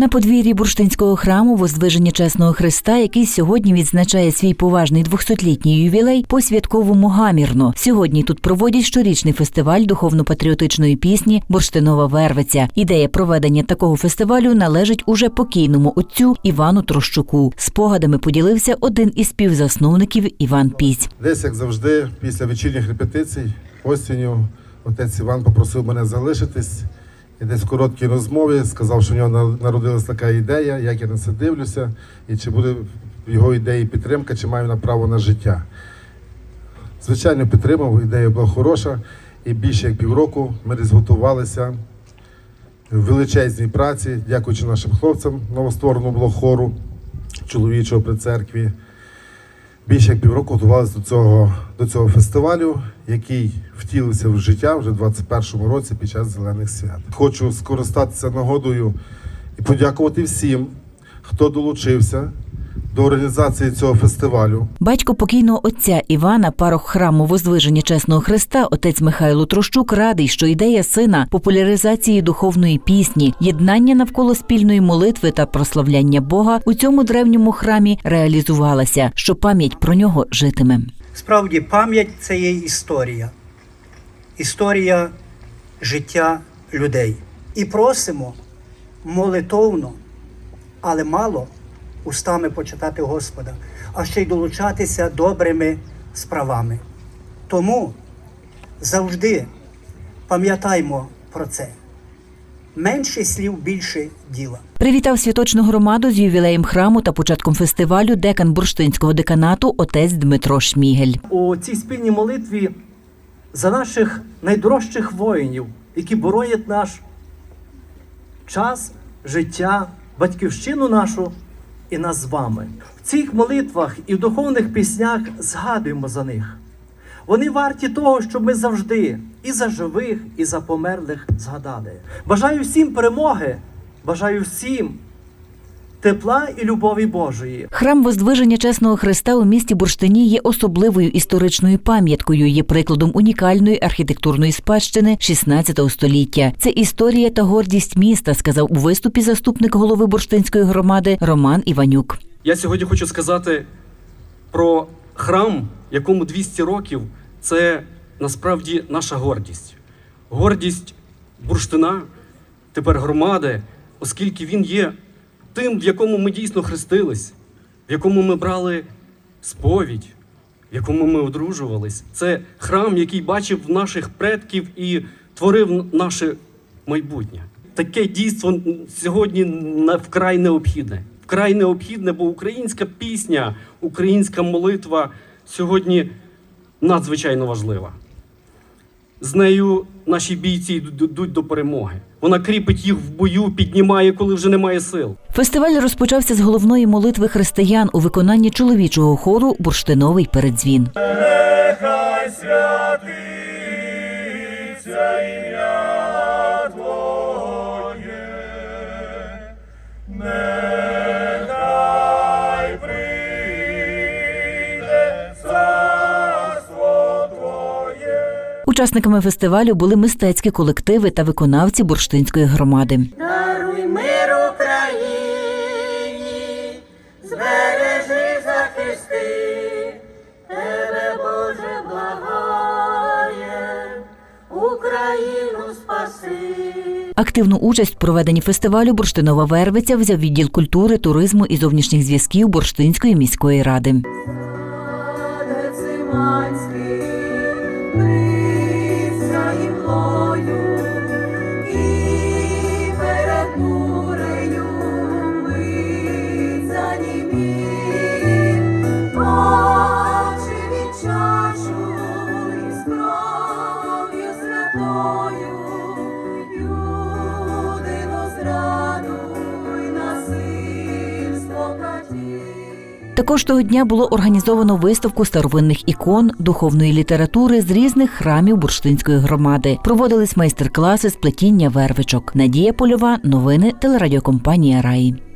На подвір'ї бурштинського храму Воздвиження Чесного Христа, який сьогодні відзначає свій поважний 200-літній ювілей, по-святковому гамірно. Сьогодні тут проводять щорічний фестиваль духовно-патріотичної пісні Бурштинова Вервиця. Ідея проведення такого фестивалю належить уже покійному отцю Івану Трощуку. Спогадами поділився один із співзасновників Іван Піць. Десь, як завжди, після вечірніх репетицій, осінню, отець Іван попросив мене залишитись. І десь в короткій розмові сказав, що в нього на- народилась така ідея, як я на це дивлюся, і чи буде в його ідеї підтримка, чи маю на право на життя. Звичайно, підтримав, ідея була хороша, і більше як півроку ми десь готувалися в величезній праці, дякуючи нашим хлопцям, новоствореному було хору чоловічого при церкві більше як півроку готувалися до цього, до цього фестивалю, який втілився в життя вже в 21-му році під час зелених свят. Хочу скористатися нагодою і подякувати всім, хто долучився до організації цього фестивалю. Батько покійного отця Івана, парох храму Воздвиження Чесного Христа, отець Михайло Трощук радий, що ідея сина популяризації духовної пісні, єднання навколо спільної молитви та прославляння Бога у цьому древньому храмі реалізувалася, що пам'ять про нього житиме. Справді, пам'ять це є історія, історія життя людей. І просимо молитовно, але мало устами почитати Господа, а ще й долучатися добрими справами. Тому завжди пам'ятаймо про це. Менше слів, більше діла. Привітав святочну громаду з ювілеєм храму та початком фестивалю декан бурштинського деканату отець Дмитро Шмігель. у цій спільній молитві за наших найдорожчих воїнів, які боронять наш час, життя, батьківщину нашу і нас з вами. В цих молитвах і в духовних піснях згадуємо за них. Вони варті того, щоб ми завжди і за живих, і за померлих згадали. Бажаю всім перемоги, бажаю всім тепла і любові Божої. Храм Воздвиження Чесного Христа у місті Бурштині є особливою історичною пам'яткою, є прикладом унікальної архітектурної спадщини 16 століття. Це історія та гордість міста, сказав у виступі заступник голови бурштинської громади Роман Іванюк. Я сьогодні хочу сказати про храм, якому 200 років. Це насправді наша гордість. Гордість бурштина, тепер громади, оскільки він є тим, в якому ми дійсно хрестились, в якому ми брали сповідь, в якому ми одружувались. Це храм, який бачив наших предків і творив наше майбутнє. Таке дійство сьогодні вкрай необхідне. Вкрай необхідне, бо українська пісня, українська молитва сьогодні надзвичайно важлива. З нею наші бійці йдуть до перемоги. Вона кріпить їх в бою, піднімає, коли вже немає сил. Фестиваль розпочався з головної молитви християн у виконанні чоловічого хору Бурштиновий передзвін. Нехай святиться ім'я Твоє, Учасниками фестивалю були мистецькі колективи та виконавці бурштинської громади. Даруй мир Україні, збережи захисти, тебе, Боже, благає, Україну спаси. Активну участь в проведенні фестивалю Бурштинова Вервиця взяв відділ культури, туризму і зовнішніх зв'язків Бурштинської міської ради. Також того дня було організовано виставку старовинних ікон, духовної літератури з різних храмів бурштинської громади. Проводились майстер-класи з плетіння вервичок. Надія Польова, новини телерадіокомпанія Раї.